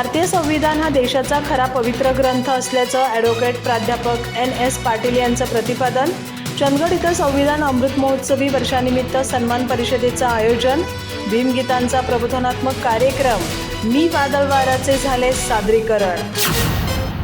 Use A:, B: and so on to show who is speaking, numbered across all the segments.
A: भारतीय संविधान हा देशाचा खरा पवित्र ग्रंथ असल्याचं ॲडव्होकेट प्राध्यापक एन एस पाटील यांचं प्रतिपादन. चंदगड इथं संविधान अमृत महोत्सवी वर्षानिमित्त सन्मान परिषदेचं आयोजन. भीमगीतांचा प्रबोधनात्मक कार्यक्रम. मी वादळवाराचे झाले सादरीकरण.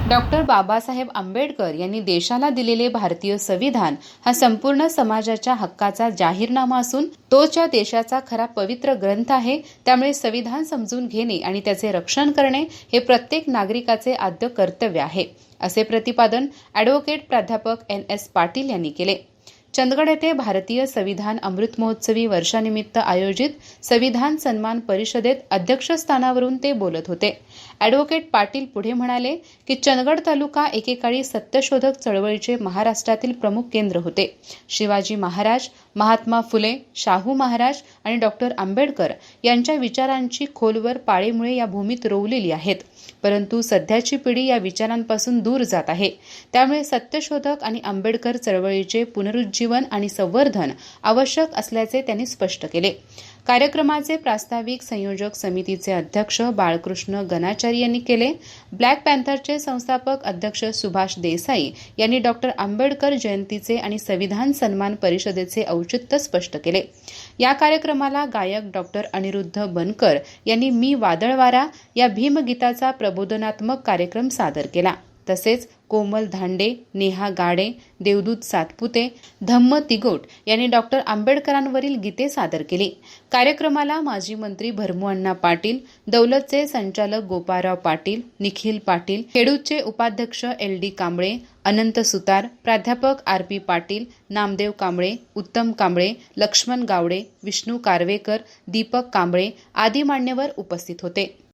B: डॉक्टर बाबासाहेब आंबेडकर यांनी देशाला दिलेले भारतीय संविधान हा संपूर्ण समाजाच्या हक्काचा जाहीरनामा असून तो या देशाचा खरा पवित्र ग्रंथ आहे त्यामुळे संविधान समजून घेणे आणि त्याचे रक्षण करणे हे प्रत्येक नागरिकाचे आद्य कर्तव्य आहे असे प्रतिपादन ॲडव्होकेट प्राध्यापक एन एस पाटील यांनी केले. चंदगड येथे भारतीय संविधान अमृत महोत्सवी वर्षानिमित्त आयोजित संविधान सन्मान परिषदेत अध्यक्षस्थानावरून ते बोलत होते. ॲडव्होकेट पाटील पुढे म्हणाले की चंदगड तालुका एकेकाळी सत्यशोधक चळवळीचे महाराष्ट्रातील प्रमुख केंद्र होते. शिवाजी महाराज महात्मा फुले शाहू महाराज आणि डॉक्टर आंबेडकर यांच्या विचारांची खोलवर पाळीमुळे या भूमीत रोवलेली आहेत. परंतु सध्याची पिढी या विचारांपासून दूर जात आहे. त्यामुळे सत्यशोधक आणि आंबेडकर चळवळीचे पुनरुज्जीवन आणि संवर्धन आवश्यक असल्याचे त्यांनी स्पष्ट केले. कार्यक्रमाचे प्रास्ताविक संयोजक समितीचे अध्यक्ष बाळकृष्ण गणाचारी यांनी केले. ब्लॅक पॅन्थरचे संस्थापक अध्यक्ष सुभाष देसाई यांनी डॉक्टर आंबेडकर जयंतीचे आणि संविधान सन्मान परिषदेचे औचित्य स्पष्ट केले. या कार्यक्रमाला गायक डॉक्टर अनिरुद्ध बनकर यांनी मी वादळवारा या भीमगीताचा प्रबोधनात्मक कार्यक्रम सादर केला. तसेच कोमल धांडे नेहा गाडे देवदूत सातपुते धम्म तिगोट यांनी डॉक्टर आंबेडकरांवरील गीते सादर केली. कार्यक्रमाला माजी मंत्री भरमुअण्णा पाटील दौलतचे संचालक गोपाळराव पाटील निखिल पाटील खेडूतचे उपाध्यक्ष एल डी कांबळे अनंत सुतार प्राध्यापक आर पी पाटील नामदेव कांबळे उत्तम कांबळे लक्ष्मण गावडे विष्णू कारवेकर दीपक कांबळे आदी मान्यवर उपस्थित होते.